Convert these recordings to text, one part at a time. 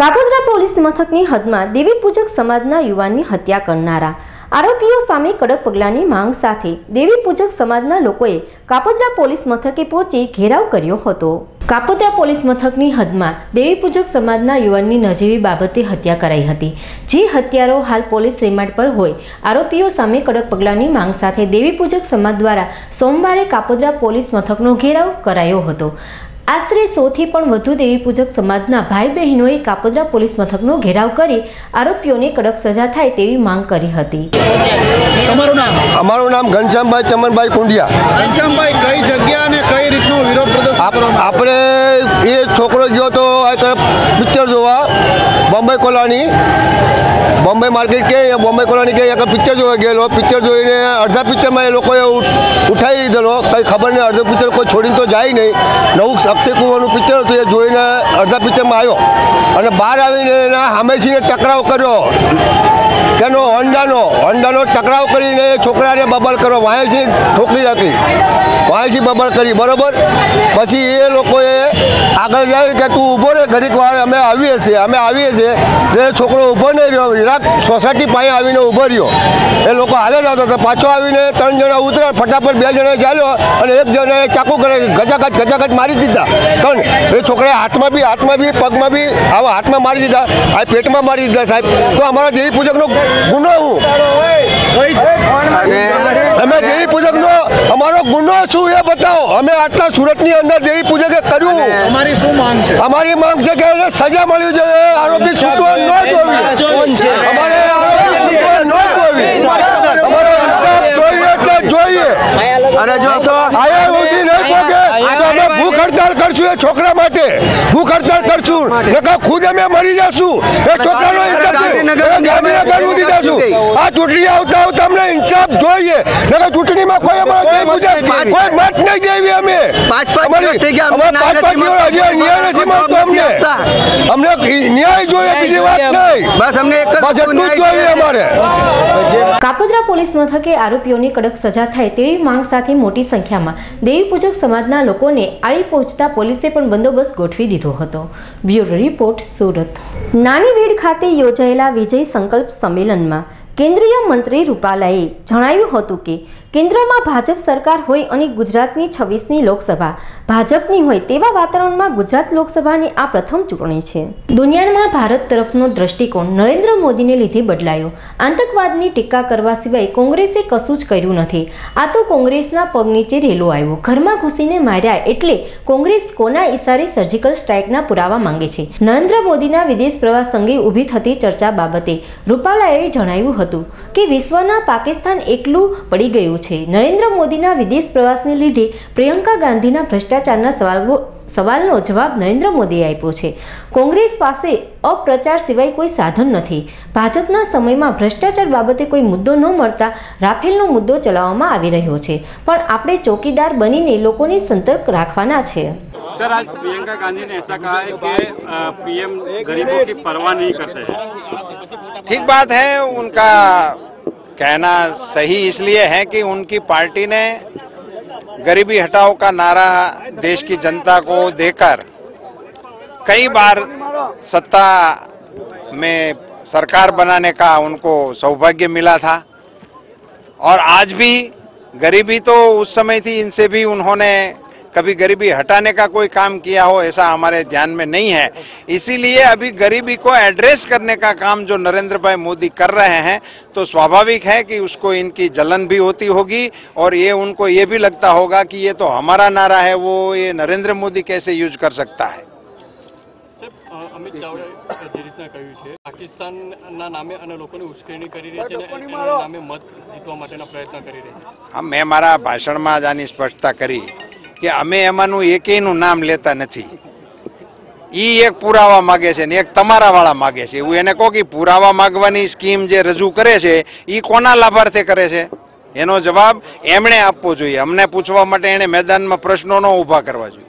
Kapodra police મથકની હદમાં દેવી પૂજક સમાજના યુવાનની હત્યા કરનારા આરોપીઓ સામે કડક પગલાંની માંગ સાથે દેવી પૂજક સમાજના લોકોએ કાપોદ્રા પોલીસ મથકે પહોંચી ઘેરાવ કર્યો હતો. કાપોદ્રા પોલીસ મથકની હદમાં દેવી પૂજક સમાજના યુવાનની નજીવી બાબતે હત્યા કરાઈ હતી. જે હત્યારો હાલ પોલીસ રિમાન્ડ પર હોય, આરોપીઓ સામે કડક પગલાંની માંગ સાથે દેવી પૂજક સમાજ દ્વારા સોમવારે કાપોદ્રા પોલીસ મથકનો ઘેરાવ કરાયો હતો. આશરે સોથી પણ વધુ દેવી પૂજક સમાજના ભાઈ બહેનોએ કાપોદ્રા પોલીસ મથકનો ઘેરાવ કરી આરોપીઓને કડક સજા થાય તેવી માંગ કરી હતી. અમારું નામ ઘનશ્યામભાઈ ચમનભાઈ કુંડિયા. ઘનશ્યામભાઈ કઈ જગ્યા અને કઈ રીતનો વિરોધ પ્રદર્શન આપણે એ છોકરો ગયો તો આ તરફ પિક્ચર જોવા બોમ્બે કોલોની. બોમ્બે માર્કેટ કે બોમ્બે કોલોની કે એક પિક્ચર જોવા ગયેલો. પિક્ચર જોઈને અડધા પિક્ચરમાં એ લોકોએ ઉઠાવી દીધેલો. કંઈ ખબર નહીં, અડધો પિક્ચર કોઈ છોડીને તો જાય નહીં. નવું અક્ષય કુંવરનું પિક્ચર હતું, એ જોઈને અડધા પિક્ચરમાં આવ્યો. અને બહાર આવીને એના સામેથીને ટકરાવ કર્યો. તેનો હોન્ડાનો હોન્ડાનો ટકરાવ કરીને છોકરાને બબલ કરો વાયસી ઠોકી નાખી વાયસી બબલ કરી, બરોબર? પછી એ લોકોએ આગળ જાય કે તું ઊભો રહે ઘડીક વાર અમે આવીએ છીએ, અમે આવીએ છીએ. એ છોકરો ઊભો નહીં રહ્યો જરાક સોસાયટી પાસે આવીને ઊભો રહ્યો. એ લોકો હાલે જ આવતા હતા, પાછો આવીને ત્રણ જણા ઉતર્યા, ફટાફટ બે જણા ચાલ્યો અને એક જણાએ ચાકુ કરે ગજાગજ ગજાગજ મારી દીધા. ત્રણ. એ છોકરાએ હાથમાં બી હાથમાં બી, પગમાં બી આવા હાથમાં મારી દીધા. આ પેટમાં મારી દીધા સાહેબ. તો અમારા દેવી પૂજકનો ગુનો. હું અમે દેવી પૂજકનો અમારો ગુનો શું એ બતાવો. અમે આટલા સુરતની અંદર દેવી પૂજકે કર્યું. અમારી શું માંગ છે? અમારી માંગ છે કે સજા મળવી જોઈએ આરોપી છૂટવો ન જોઈએ અમારે આરોપી છૂટવો ન જોઈએ અમારો ઇન્સાફ જોઈએ એટલે જોઈએ. અને જો તો આયા સુધી નહીં પહોંચે તો અમે ભૂખ હડતાલ કરશું એ છોકરા માટે. ભૂખ કરશું. ખુદ અમે મરી જશું. એ છોકરાનો ઇન્સાફ ગાંધીનગર સુધી જશું. આ ચૂંટણી આવતા આવતા અમને ઇન્સાફ જોઈએ. ચૂંટણી ચૂંટણીમાં કોઈ અમારે કોઈ મત નહીં દેવી અમે. પાંચ પાંચ દિવસ હજી ન્યાય નથી મળતો અમને. અમને ન્યાય જોઈએ બીજી વાત નહીં. બસ અમને બસ એટલું જ જોઈએ અમારે. કાપોદ્રા પોલીસ મથકે આરોપીઓની કડક સજા થાય તેવી માંગ સાથે મોટી સંખ્યામાં દેવીપૂજક સમાજના લોકોને આવી પહોંચતા પોલીસે પણ બંદોબસ્ત ગોઠવી દીધો હતો. Bureau report, Surat. નાની વીડ ખાતે યોજાયેલા વિજય સંકલ્પ સંમેલનમાં કેન્દ્રીય મંત્રી રૂપાલાએ જણાવ્યું હતું કે કેન્દ્રમાં ભાજપ સરકાર હોય અને ગુજરાતની છવ્વીસની લોકસભા. ભાજપની હોય તેવા વાતાવરણમાં ગુજરાત લોકસભાની આ પ્રથમ ચૂંટણી છે. દુનિયામાં ભારત તરફનો દ્રષ્ટિકોણ નરેન્દ્ર મોદીને લીધે બદલાયો. આતંકવાદની ટીકા કરવા સિવાય કોંગ્રેસે કશું જ કર્યું નથી. આ તો કોંગ્રેસના પગ નીચે રેલો આવ્યો. ઘરમાં ઘૂસીને માર્યા એટલે કોંગ્રેસ કોના ઇશારે સર્જિકલ સ્ટ્રાઇકના પુરાવા માંગે છે. નરેન્દ્ર મોદીના વિદેશ પ્રવાસ અંગે ઊભી થતી ચર્ચા બાબતે રૂપાલાએ જણાવ્યું હતું કે વિશ્વના પાકિસ્તાન એકલું પડી ગયું છે નરેન્દ્ર મોદીના વિદેશ પ્રવાસને લીધે પ્રિયંકા ગાંધીના ભ્રષ્ટાચારના સવાલો સવાલનો જવાબ નરેન્દ્ર મોદીએ આપ્યો છે કોંગ્રેસ પાસે અપ્રચાર સિવાય કોઈ સાધન નથી ભાજપના સમયમાં ભ્રષ્ટાચાર બાબતે કોઈ મુદ્દો ન મળતા રાફેલનો મુદ્દો ચલાવવામાં આવી રહ્યો છે પણ આપણે ચોકીદાર બનીને લોકોને સંતર્ક રાખવાના છે सर आज प्रियंका गांधी ने ऐसा कहा है कि अ, पीएम गरीबों की परवाह नहीं करते हैं ठीक बात है उनका कहना सही इसलिए है कि उनकी पार्टी ने गरीबी हटाओ का नारा देश की जनता को देकर कई बार सत्ता में सरकार बनाने का उनको सौभाग्य मिला था। और आज भी गरीबी तो उस समय थी, इनसे भी उन्होंने कभी गरीबी हटाने का कोई काम किया हो ऐसा हमारे ध्यान में नहीं है इसीलिए अभी गरीबी को एड्रेस करने का काम जो नरेंद्र भाई मोदी कर रहे हैं तो स्वाभाविक है कि उसको इनकी जलन भी होती होगी और ये उनको ये भी लगता होगा कि ये तो हमारा नारा है वो ये नरेंद्र मोदी कैसे यूज कर सकता है સાહેબ અ, અમિત ચાવડાએ જે રીતના કહ્યું છે પાકિસ્તાનના નામે અને લોકોને ઉશ્કેરણી કરી રહી છે અને એના નામે મત જીતવા માટેના પ્રયત્ન કરી રહી છે હા મેં મારા ભાષણમાં જ આની સ્પષ્ટતા કરી કે અમે એમાંનું એકેયનું નામ લેતા નથી. એ એક પુરાવા માગે છે ને એક તમારાવાળા માગે છે. એવું એને કહો કે પુરાવા માગવાની સ્કીમ જે રજૂ કરે છે એ કોના લાભાર્થે કરે છે? એનો જવાબ એમણે આપવો જોઈએ. અમને પૂછવા માટે એણે મેદાનમાં પ્રશ્નો ન ઊભા કરવા જોઈએ.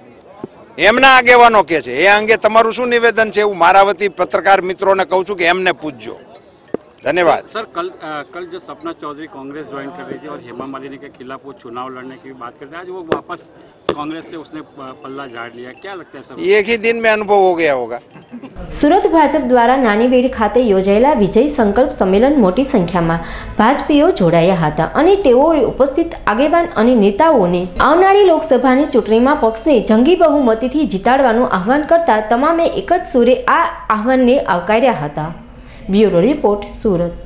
એમના આગેવાનો કે છે. એ અંગે તમારું શું નિવેદન છે? એવું મારા વતી પત્રકાર મિત્રોને કહું છું કે એમને પૂછજો. धन्यवाद सर कल अ, कल जो सपना चौधरी कांग्रेस ज्वाइन कर रही थी और हेमा मालिनी के खिलाफ वो चुनाव लड़ने की बात करते हैं आज वो वापस कांग्रेस से उसने प- पल्ला झाड़ लिया क्या लगता है सर एक ही दिन में अनुभव हो गया होगा સુરત ભાજપ દ્વારા નાનીબેડ ખાતે યોજાયેલા વિજય સંકલ્પ સંમેલન મોટી સંખ્યામાં ભાજપીઓ જોડાયા હતા અને તેઓએ ઉપસ્થિત આગેવાન અને નેતાઓને આવનારી લોકસભાની ચૂંટણીમાં પક્ષને જંગી બહુમતીથી જીતાડવાનું આહવાન કરતા તમામે એક જ સુરે આ આહવાનને આવકાર્યા હતા બ્યુરો રિપોર્ટ સુરત